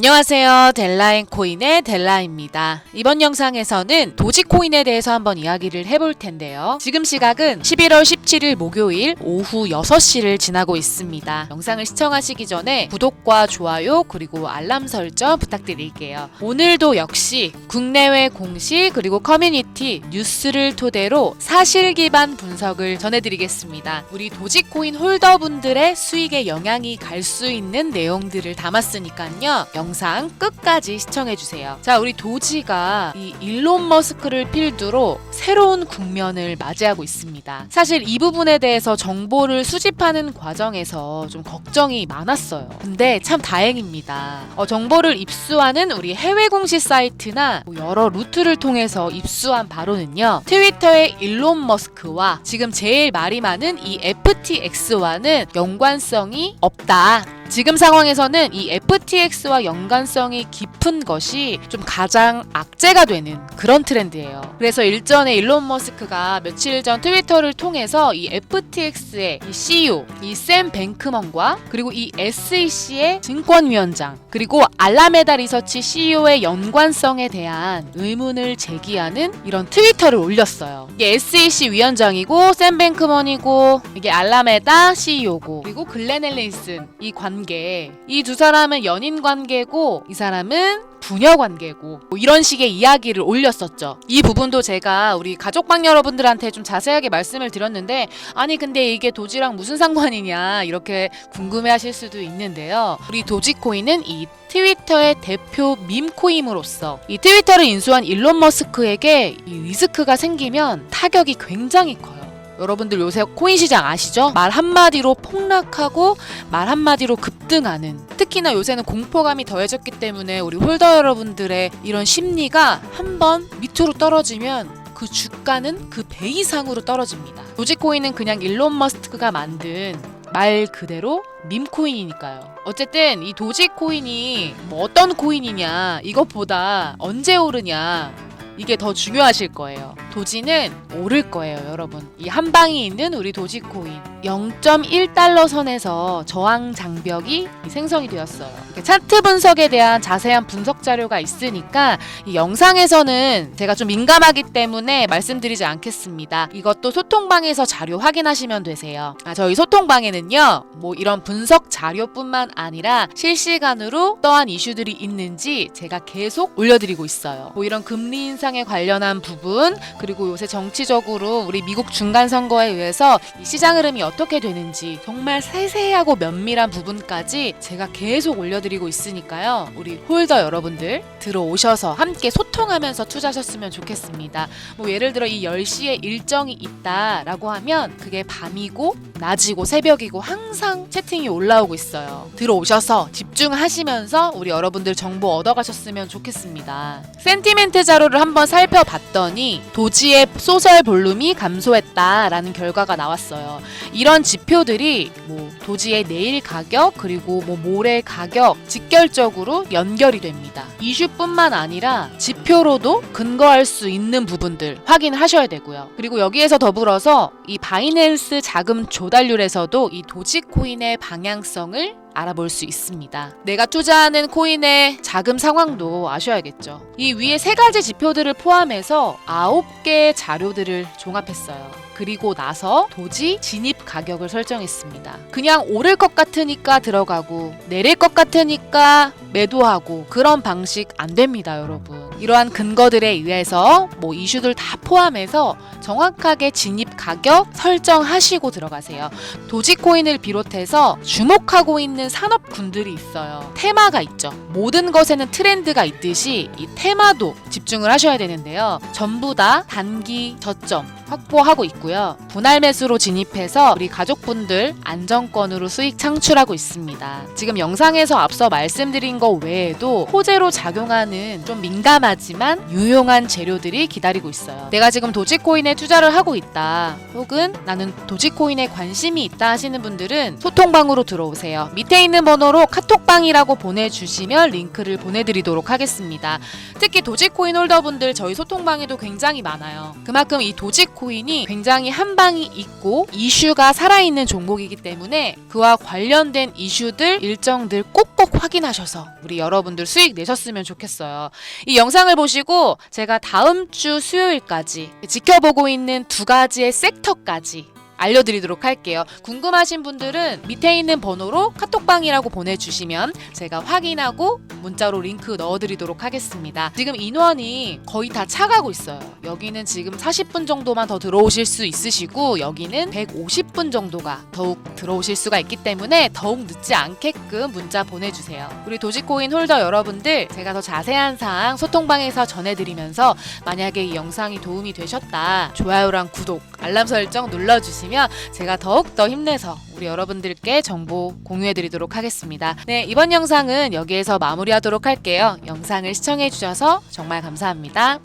안녕하세요. 델라인 코인의 델라입니다. 이번 영상에서는 도지코인에 대해서 한번 이야기를 해볼 텐데요. 지금 시각은 11월 17일 목요일 오후 6시를 지나고 있습니다. 영상을 시청하시기 전에 구독과 좋아요 그리고 알람 설정 부탁드릴게요. 오늘도 역시 국내외 공시 그리고 커뮤니티 뉴스를 토대로 사실 기반 분석을 전해드리겠습니다. 우리 도지코인 홀더분들의 수익에 영향이 갈 수 있는 내용들을 담았으니까요. 영상 끝까지 시청해주세요. 자, 우리 도지가 이 일론 머스크를 필두로 새로운 국면을 맞이하고 있습니다. 사실 이 부분에 대해서 정보를 수집하는 과정에서 좀 걱정이 많았어요. 근데 참 다행입니다. 어, 정보를 입수하는 우리 해외 공시 사이트나 뭐 여러 루트를 통해서 입수한 바로는요. 트위터의 일론 머스크와 지금 제일 말이 많은 이 FTX와는 연관성이 없다. 지금 상황에서는 이 FTX와 연관성이 깊은 것이 좀 가장 악재가 되는 그런 트렌드예요. 그래서 일전에 일론 머스크가 며칠 전 트위터를 통해서 이 FTX의 이 CEO, 이 샘 뱅크먼과 그리고 이 SEC의 증권위원장, 그리고 알라메다 리서치 CEO의 연관성에 대한 의문을 제기하는 이런 트위터를 올렸어요. 이게 SEC 위원장이고 샘 뱅크먼이고 이게 알라메다 CEO고 그리고 글렌 앨리슨 이 관계 이 두 사람은 연인 관계고 이 사람은 부녀 관계고 뭐 이런 식의 이야기를 올렸었죠. 이 부분도 제가 우리 가족방 여러분들한테 좀 자세하게 말씀을 드렸는데 아니 근데 이게 도지랑 무슨 상관이냐 이렇게 궁금해하실 수도 있는데요. 우리 도지코인은 이 트위터의 대표 밈코임으로서 이 트위터를 인수한 일론 머스크에게 이 리스크가 생기면 타격이 굉장히 커요. 여러분들 요새 코인 시장 아시죠? 말 한마디로 폭락하고 말 한마디로 급등하는 특히나 요새는 공포감이 더해졌기 때문에 우리 홀더 여러분들의 이런 심리가 한 번 밑으로 떨어지면 그 주가는 그 배 이상으로 떨어집니다. 도지코인은 그냥 일론 머스크가 만든 말 그대로 밈코인이니까요. 어쨌든 이 도지코인이 뭐 어떤 코인이냐 이것보다 언제 오르냐 이게 더 중요하실 거예요. 도지는 오를 거예요, 여러분. 이 한 방이 있는 우리 도지 코인 0.1달러 선에서 저항 장벽이 생성이 되었어요. 차트 분석에 대한 자세한 분석 자료가 있으니까 이 영상에서는 제가 좀 민감하기 때문에 말씀드리지 않겠습니다. 이것도 소통방에서 자료 확인하시면 되세요. 아, 저희 소통방에는요, 뭐 이런 분석 자료뿐만 아니라 실시간으로 떠한 이슈들이 있는지 제가 계속 올려드리고 있어요. 뭐 이런 금리 인상 에 관련한 부분, 그리고 요새 정치적으로 우리 미국 중간 선거에 의해서 이 시장 흐름이 어떻게 되는지 정말 세세하고 면밀한 부분까지 제가 계속 올려드리고 있으니까요. 우리 홀더 여러분들 들어오셔서 함께 소통하면서 투자하셨으면 좋겠습니다. 뭐 예를 들어 이 10시에 일정이 있다라고 하면 그게 밤이고 낮이고 새벽이고 항상 채팅이 올라오고 있어요. 들어오셔서 집중하시면서 우리 여러분들 정보 얻어가셨으면 좋겠습니다. 센티멘트 자료를 한번 살펴봤더니 도지의 소설 볼륨이 감소했다라는 결과가 나왔어요. 이런 지표들이 뭐 도지의 내일 가격 그리고 뭐 모레 가격 직결적으로 연결이 됩니다. 이슈뿐만 아니라 지표로도 근거할 수 있는 부분들 확인하셔야 되고요. 그리고 여기에서 더불어서 이 바이낸스 자금 조달률에서도 이 도지코인의 방향성을 알아볼 수 있습니다. 내가 투자하는 코인의 자금 상황도 아셔야겠죠. 이 위에 세 가지 지표들을 포함해서 아홉 개의 자료들을 종합했어요. 그리고 나서 도지 진입 가격을 설정했습니다. 그냥 오를 것 같으니까 들어가고 내릴 것 같으니까 매도하고 그런 방식 안 됩니다, 여러분. 이러한 근거들에 의해서 뭐 이슈들 다 포함해서 정확하게 진입 가격 설정하시고 들어가세요. 도지코인을 비롯해서 주목하고 있는 산업군들이 있어요. 테마가 있죠. 모든 것에는 트렌드가 있듯이 이 테마도 집중을 하셔야 되는데요. 전부 다 단기 저점 확보하고 있고요. 분할 매수로 진입해서 우리 가족분들 안정권으로 수익 창출하고 있습니다. 지금 영상에서 앞서 말씀드린 거 외에도 호재로 작용하는 좀 민감 하지만 유용한 재료들이 기다리고 있어요. 내가 지금 도지코인에 투자를 하고 있다. 혹은 나는 도지코인에 관심이 있다 하시는 분들은 소통방으로 들어오세요. 밑에 있는 번호로 카톡방이라고 보내주시면 링크를 보내드리도록 하겠습니다. 특히 도지코인 홀더분들 저희 소통방에도 굉장히 많아요. 그만큼 이 도지코인 도지코인이 굉장히 한방이 있고 이슈가 살아있는 종목이기 때문에 그와 관련된 이슈들 일정들 꼭꼭 확인하셔서 우리 여러분들 수익 내셨으면 좋겠어요. 이 영상 을 보시고 제가 다음 주 수요일까지 지켜보고 있는 두 가지의 섹터까지 알려드리도록 할게요. 궁금하신 분들은 밑에 있는 번호로 카톡방이라고 보내주시면 제가 확인하고 문자로 링크 넣어드리도록 하겠습니다. 지금 인원이 거의 다 차가고 있어요. 여기는 지금 40분 정도만 더 들어오실 수 있으시고 여기는 150분 정도가 더욱 들어오실 수가 있기 때문에 더욱 늦지 않게끔 문자 보내주세요. 우리 도지코인 홀더 여러분들 제가 더 자세한 사항 소통방에서 전해드리면서 만약에 이 영상이 도움이 되셨다 좋아요랑 구독 알람 설정 눌러 주시면 제가 더욱더 힘내서 우리 여러분들께 정보 공유해 드리도록 하겠습니다. 네 이번 영상은 여기에서 마무리하도록 할게요. 영상을 시청해 주셔서 정말 감사합니다.